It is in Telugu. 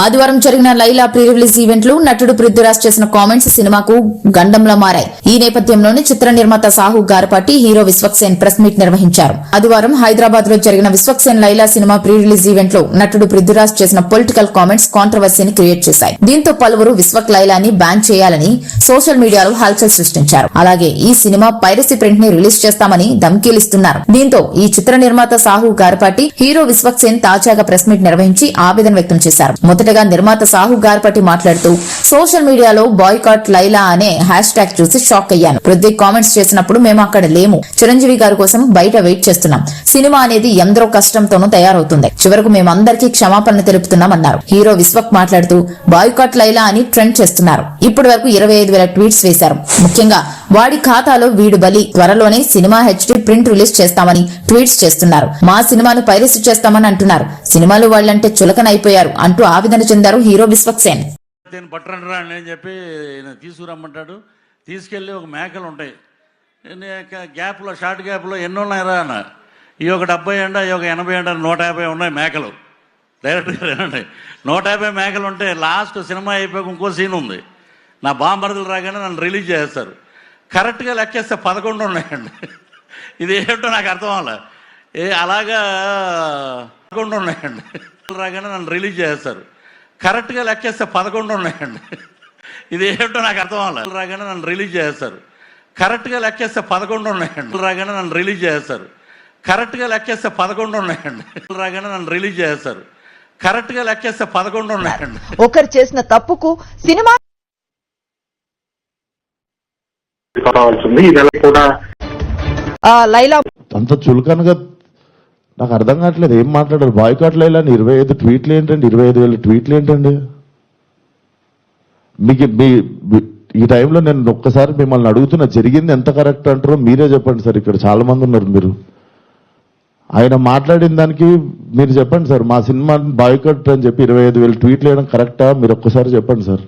ఆదివారం జరిగిన లైలా ప్రీ రిలీజ్ ఈవెంట్లో నటుడు పృథ్వీరాజ్ చేసిన కామెంట్స్ సినిమాకు గండంలా మారాయి. ఈ నేపథ్యంలోనే చిత్ర నిర్మాత Sahu Garapati hero Vishwaksen press meet నిర్వహించారు. ఆదివారం హైదరాబాద్లో జరిగిన Vishwaksen Laila cinema pre release ఈవెంట్లో నటుడు పృథ్వీరాజ్ చేసిన పొలిటికల్ కామెంట్స్ కాంట్రవర్సీని క్రియేట్ చేశాయి. దీంతో పలువురు విశ్వక్ లైలాని బ్యాన్ చేయాలని సోషల్ మీడియాలో హల్చల్ సృష్టించారు. అలాగే ఈ సినిమా పైరసీ ప్రింట్ని రిలీజ్ చేస్తామని ధమ్కీలిస్తున్నారు. దీంతో ఈ చిత్ర నిర్మాత సాహు గారపాటి హీరో విశ్వక్సేన్ తాజాగా ప్రెస్ మీట్ నిర్వహించి ఆవేదన వ్యక్తం చేశారు. మొదటగా నిర్మాత సాహు గార్పటి మాట్లాడుతూ సోషల్ మీడియాలో బాయ్కాట్ లైలా అనే హ్యాష్ ట్యాగ్ చూసి షాక్ అయ్యాను. పృథ్వీ కామెంట్స్ చేసినప్పుడు మేము అక్కడ లేము. చిరంజీవి గారి కోసం బయట వెయిట్ చేస్తున్నాం. సినిమా అనేది ఎందరో కష్టంతోనూ తయారవుతుంది. చివరకు మేమందరికీ క్షమాపణ తెలుపుతున్నామన్నారు. హీరో విశ్వక్ మాట్లాడుతూ బాయ్కాట్ లైలా అని ట్రెండ్ చేస్తున్నారు. ఇప్పటి వరకు ఇరవై ఐదు వేల ట్వీట్స్ వేశారు. ముఖ్యంగా వాడి ఖాతాలో వీడు బలి. త్వరలోనే సినిమా హెచ్డి ప్రింట్ రిలీజ్ చేస్తామని ట్వీట్స్ చేస్తున్నారు. మా సినిమాను పైరసీ చేస్తామని అంటున్నారు. సినిమాలు వాళ్ళంటే చులకనైపోయారు అంటూ ఆవేదన చెందారు హీరో విశ్వక్సేన్. రా అని చెప్పి తీసుకురమ్మంటాడు. తీసుకెళ్ళి ఒక మేకలు ఉంటాయి. ఎన్ని గ్యాప్లో షార్ట్ గ్యాప్లో ఎన్ని ఉన్నాయిరా అన్న. ఈ ఒక డెబ్బై ఎండ ఈ ఒక ఎనభై ఎండ నూట యాభై ఉన్నాయి మేకలు. డైరెక్ట్గా నూట యాభై మేకలు ఉంటే లాస్ట్ సినిమా అయిపోయాక ఇంకో సీన్ ఉంది. నా బాంబర్దులు రాగానే నన్ను రిలీజ్ చేస్తారు కరెక్ట్గా లెక్కేస్తే పదకొండు ఉన్నాయండి. ఇది ఏంటో నాకు అర్థం అవ్వాలి. ఏ అలాగా పదకొండు ఉన్నాయండి. రాగానే నన్ను రిలీజ్ చేస్తారు కరెక్ట్గా లెక్కేస్తే పదకొండు ఉన్నాయండి. ఇది ఏంటో నాకు అర్థం అవ్వాలి. రాగానే నన్ను రిలీజ్ చేస్తారు కరెక్ట్గా లెక్కేస్తే పదకొండు ఉన్నాయండి. రాగానే నన్ను రిలీజ్ చేస్తారు కరెక్ట్గా లెక్కేస్తే పదకొండు ఉన్నాయండి. రాగానే నన్ను రిలీజ్ చేస్తారు కరెక్ట్గా లెక్కేస్తే పదకొండు ఉన్నాయండి. ఒకరు చేసిన తప్పుకు సినిమా కావాల్సింది ఈ నెల కూడా లైలా అంత చులకనగా నాకు అర్థం కావట్లేదు. ఏం మాట్లాడారు? బాయ్కాట్ లైలాని ఇరవై ఐదు ట్వీట్లు ఏంటండి? ఇరవై ఐదు వేల ట్వీట్లు ఏంటండి? మీకు మీ మీ- ఈ టైంలో నేను ఒక్కసారి మిమ్మల్ని అడుగుతున్నా జరిగింది ఎంత కరెక్ట్ అంటారో మీరే చెప్పండి సార్. ఇక్కడ చాలా మంది ఉన్నారు మీరు. ఆయన మాట్లాడిన దానికి మీరు చెప్పండి సార్. మా సినిమా బాయ్కట్ అని చెప్పి ఇరవై ఐదు వేలు ట్వీట్లు వేయడం కరెక్టా? మీరు ఒక్కసారి చెప్పండి సార్.